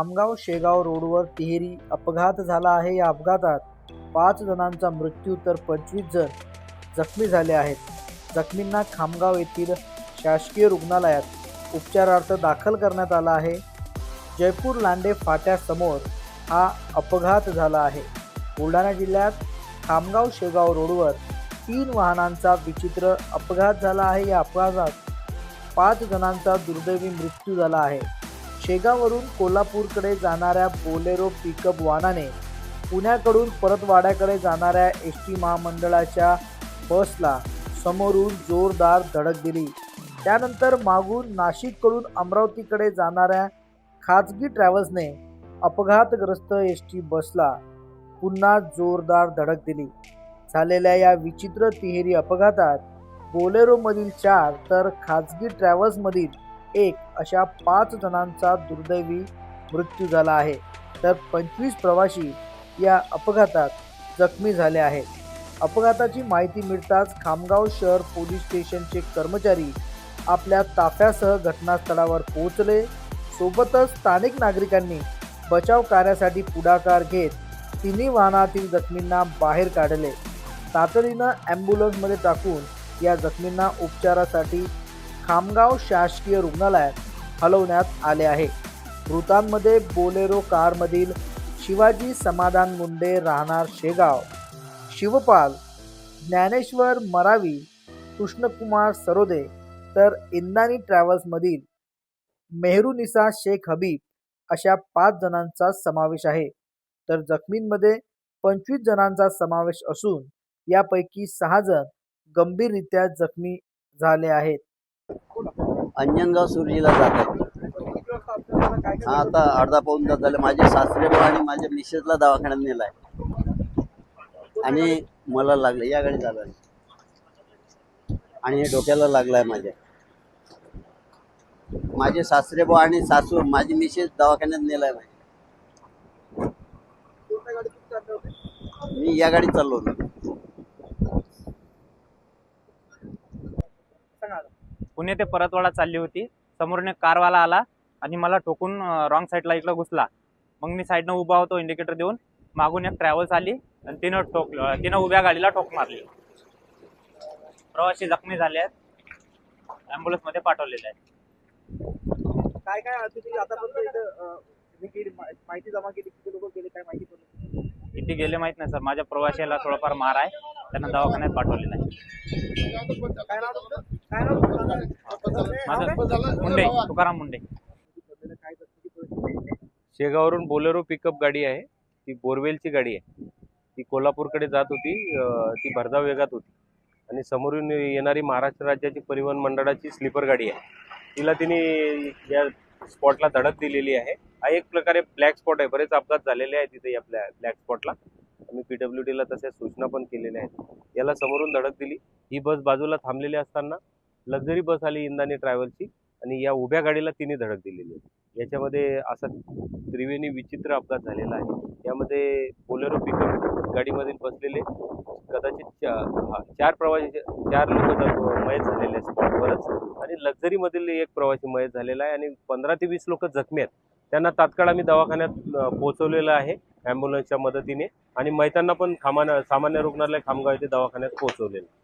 खामगाव शेगाव रोडवर तिहेरी अपघात झाला आहे. या अपघातात पाच जणांचा मृत्यू तर पंचवीस जण जखमी झाले आहेत. जखमींना खामगाव येथील शासकीय रुग्णालयात उपचारार्थ दाखल करण्यात आला आहे. जयपूर लांडे फाट्यासमोर हा अपघात झाला आहे. बुलढाणा जिल्ह्यात खामगाव शेगाव रोडवर तीन वाहनांचा विचित्र अपघात झाला आहे. या अपघातात पाच जणांचा दुर्दैवी मृत्यू झाला आहे. शेगाववरून कोल्हापूरकडे जाणाऱ्या बोलेरो पिकअप वाहनाने पुण्याकडून परतवाड्याकडे जाणाऱ्या एस टी महामंडळाच्या बसला समोरून जोरदार धडक दिली. त्यानंतर मागून नाशिककडून अमरावतीकडे जाणाऱ्या खाजगी ट्रॅव्हल्सने अपघातग्रस्त एस टी बसला पुन्हा जोरदार धडक दिली. झालेल्या या विचित्र तिहेरी अपघातात बोलेरोमधील चार तर खाजगी ट्रॅव्हल्समधील एक अशा पाच जणांचा दुर्दैवी मृत्यू झाला आहे. तर पंचवीस प्रवासी या अपघातात जखमी झाले आहेत. अपघाताची माहिती मिळताच खामगाव शहर पोलीस स्टेशनचे कर्मचारी आपल्या ताफ्यासह घटनास्थळावर पोहोचले. सोबतच स्थानिक नागरिकांनी बचाव कार्यासाठी पुढाकार घेत तिन्ही वाहनातील जखमींना बाहेर काढले. तातडीनं ॲम्ब्युलन्समध्ये टाकून या जखमींना उपचारासाठी खामगाव शासकीय रुग्णालयात हलवण्यात आले आहे. मृतांमध्ये बोलेरो कारमधील शिवाजी समाधान मुंडे राहणार शेगाव शिवपाल ज्ञानेश्वर मरावी कृष्णकुमार सरोदे तर इंदानी ट्रॅव्हल्समधील मेहरुनिसा शेख हबीब अशा पाच जणांचा समावेश आहे. तर जखमींमध्ये पंचवीस जणांचा समावेश असून यापैकी सहा जण गंभीररित्या जखमी झाले आहेत. अंजनगाव सुरजीला जातात हा आता अर्धा पाऊन तास झाले. माझे सासरे आणि माझ्या मिसेसला दवाखान्यात नेलाय. आणि मला लागलं या गाडी झालं आणि हे डोक्याला लागलाय माझ्या. माझे सासरे भाऊ आणि सासू माझी मिसेस दवाखान्यात नेलाय माझ्या. मी या गाडीत चाललो होतो. पुणे ते परतवाडा चालली होती. समोरून एक कारवाला आला आणि मला ठोकून रॉंग साईडला इकडं घुसला. मग मी साईडनं उभा होतो इंडिकेटर देऊन. मागून एक ट्रॅव्हल्स आली आणि तिनं ठोक तिनं उभ्या गाडीला ठोक मारली. प्रवासी जखमी झाले आहेत. ॲम्ब्युलन्समध्ये पाठवलेले आहेत. काय काय माहिती जमा केली. किती लोक गेले काय माहिती किती गेले माहीत नाही सर. माझ्या प्रवाशाला थोडंफार मार आहे. त्यांना दवाखान्यात पाठवलेलं आहे. माझं मुंडे तुकाराम मुंडे? शेगाववरून बोलेरो पिकअप गाडी आहे. ती बोरवेलची गाडी आहे. ती कोल्हापूरकडे जात होती. ती भरधाव वेगात होती. आणि समोरून येणारी महाराष्ट्र राज्याची परिवहन मंडळाची स्लीपर गाडी आहे. तिला तिने या स्पॉटला धडक दिलेली आहे. हा एक प्रकारे ब्लॅक स्पॉट आहे. बरेच अपघात झालेले आहेत तिथे या ब्लॅक स्पॉटला आम्ही पी डब्ल्यू डीला तशा सूचना पण केलेल्या आहेत. याला समोरून धडक दिली. ही बस बाजूला थांबलेली असताना लक्झरी बस आली इंदानी ट्रॅव्हलची आणि या उभ्या गाडीला तिने धडक दिलेली आहे. याच्यामध्ये असा त्रिवेणी विचित्र अपघात झालेला आहे. यामध्ये बोलेरो पिकअप गाडीमधील बसलेले कदाचित चा- चार प्रवासी चार लोक मयत झालेले आहेत स्पॉटवरच आणि लक्झरीमधील एक प्रवासी मयत झालेला आहे आणि पंधरा ते वीस लोक जखमी आहेत. त्यांना तात्काळ आम्ही दवाखान्यात पोहोचवलेलं आहे ॲम्ब्युलन्सच्या मदतीने. आणि मैतांना पण खामाना सामान्य रुग्णालय खामगाव येथे दवाखान्यात पोहोचवलेलं आहे.